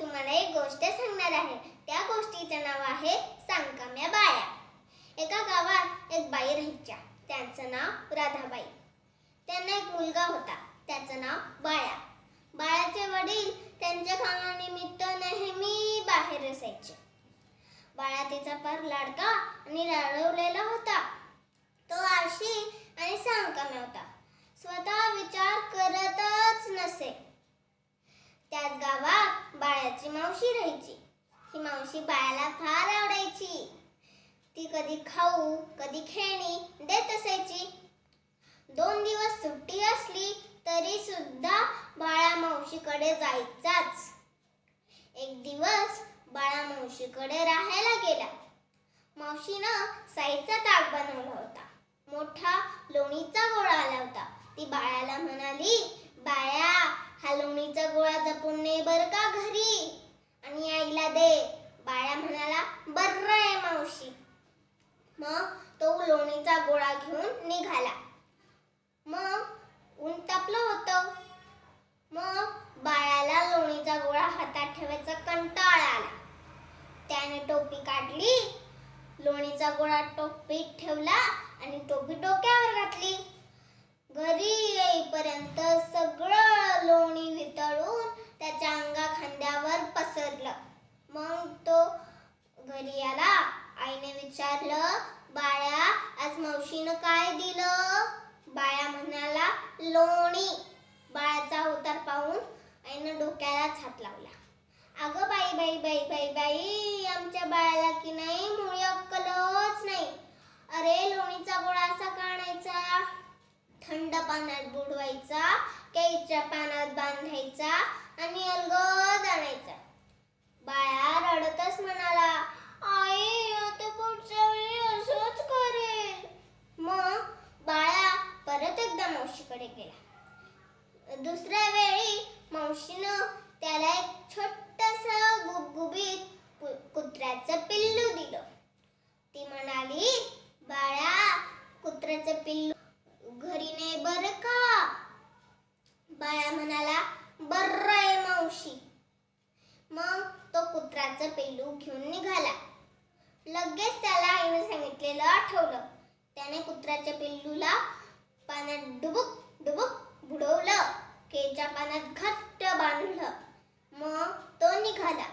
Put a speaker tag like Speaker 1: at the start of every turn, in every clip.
Speaker 1: तुम्हाला एक गोष्ट सांगणार आहे. त्या गोष्टीचं नाव आहे सांगकाम्या बाया. एका गावात एक बाई राहायच्या. त्यांचं नाव राधाबाई. त्यांना एक मुलगा होता. त्याचं नाव बाळा. बाळाचे वडील त्यांच्या कामानिमित्त नेहमी बाहेर असायचे. बाळा तिचा फार लाडका आणि लाडवलेला होता. तो आळशी आणि सांगकाम्या होता. स्वतः विचार करतच नसे त्याच गावात बाळाची मावशी राहायची. ही मावशी बाळाला फार आवडायची. ती कधी खाऊ कधी खेळणी देत असायची. दोन दिवस सुट्टी असली तरी सुद्धा बाळा मावशीकडे जायचाच. एक दिवस बाळा मावशीकडे राहायला गेला. मावशीनं साईचा ताक बनवला होता. मोठा लोणीचा गोळा आला होता. ती बाळाला म्हणाली बाळा हा लोणीचा गोळा जपून ने बर का घरी आणि आईला दे बाळा म्हणाला बर्र आहे मावशी मग तो लोणीचा गोळा घेऊन निघाला. मग ऊन तापलं होतं. मग बाळाला लोणीचा गोळा हातात ठेवायचा कंटाळा आला. त्याने टोपी काढली लोणीचा गोळा टोपीत ठेवला आणि टोपी डोक्यावर घातली. घरी येईपर्यंत सगळं लोणी वितळून त्याच्या अंगा खांद्यावर पसरलं मग तो घरी आला आईने विचारलं बाळा आज मावशीनं काय दिलं? बाळा म्हणाला लोणी. बाळाचा अवतार पाहून आईनं डोक्यालाच हात लावला. अगं बाई बाई बाई बाई बाई आमच्या बाळाला की नाही मुळी अक्कलच नाही. अरे लोणीचा गोळा असा का आणायचा? थंड पाण्यात बुडवायचा केळीच्या पानात बांधायचा आणि अलगद आणायचा. बाळा रडतच म्हणाला आई आता पुढच्या वेळी असंच करेल मग बाळा परत एकदा मावशीकडे गेला दुसऱ्या वेळी मावशीनं त्याला एक छोटस गुबगुबीत कु- कुत्र्याचं पिल्लू दिलं ती म्हणाली बाळा कुत्र्याचं पिल्लू घरी नाही बर का बाळा म्हणाला बर्र आहे मावशी. मग तो कुत्र्याचं पिल्लू घेऊन निघाला. लगेच त्याला आईने सांगितलेलं आठवलं. त्याने कुत्र्याच्या पिल्लूला पाण्यात डुबुक डुबुक बुडवलं. केच्या पाण्यात घट्ट बांधलं. मग तो निघाला.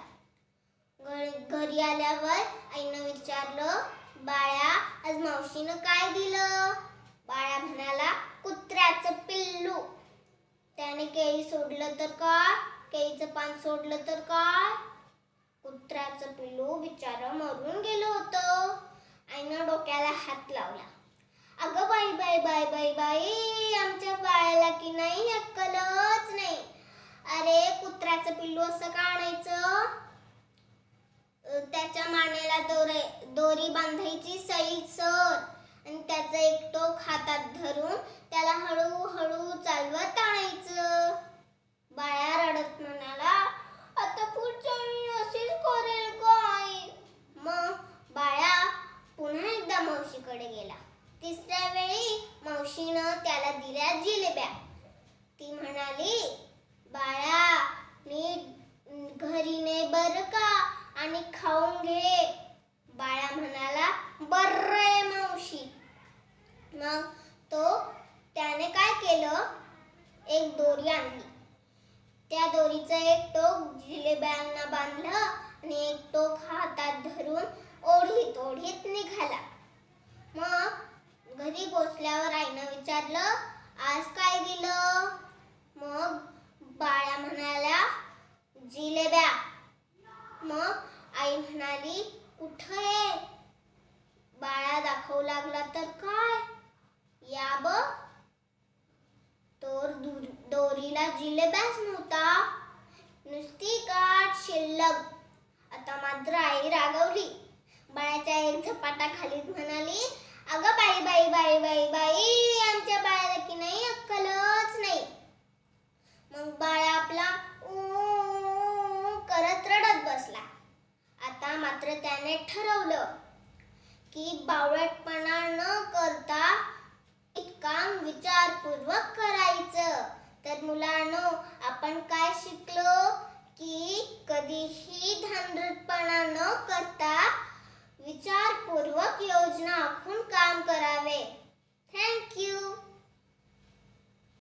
Speaker 1: घरी आल्यावर आईनं विचारलं बाळा आज मावशीनं काय दिलं? बाळा म्हणाला कुत्र्याचं पिल्लू त्याने केळी सोडलं तर काय? केळीचं पान सोडलं तर काय? कुत्र्याचं पिल्लू बिचारा मरून गेलं होतं. आईनं डोक्याला हात लावला. अगं बाई बाई बाई बाई बाई आमच्या बाळाला की नाही अक्कलच नाही. अरे कुत्र्याचं पिल्लू असं का आणायचं? त्याच्या मानेला दोरे दोरी बांधायची सई सर. आणि त्याचं एक टोक हातात धरून त्याला हळूहळू चालवत आणायचं बाळा रडत म्हणाला आता पुढच्या वेळी अशीच करेल का आई मग बाळा पुन्हा एकदा मावशीकडे गेला तिसऱ्या वेळी मावशीनं त्याला दिल्या जिलेब्या ती म्हणाली बाळा नीट घरी ने बर का? आणि खाऊन घे. बाळा म्हणाला बर आहे मावशी. मग तो त्याने काय केलं? एक दोरी आणली. त्या दोरीचं एक टोक जिलेब्यांना बांधलं आणि एक टोक हातात धरून ओढीत ओढीत निघाला. मग घरी पोचल्यावर आईनं विचारलं आज काय दिलं? मग बाळा म्हणाला जिलेब्या. मग आई म्हणाली कुठं आहे? बाळा दाखवू लागला तर काय? या बघ. तर दोरीला जिलेब्याच नव्हता. नुसती काठ शिल्लक. आता मात्र आई रागवली. बाळाच्या एक झपाटा खाली म्हणाली अगं बाई बाई बाई बाई बाई आमच्या बाळाला की नाही अक्कलच नाही. मग बाळा आपला करत रडत बसला. आता मात्र त्याने ठरवलं की बावळटपणा न करता काम विचारपूर्वक करायचं. तर मुलांनो आपण काय शिकलो की कधीही धानरटपणा न करता विचारपूर्वक योजना आखून काम करावे. थँक्यू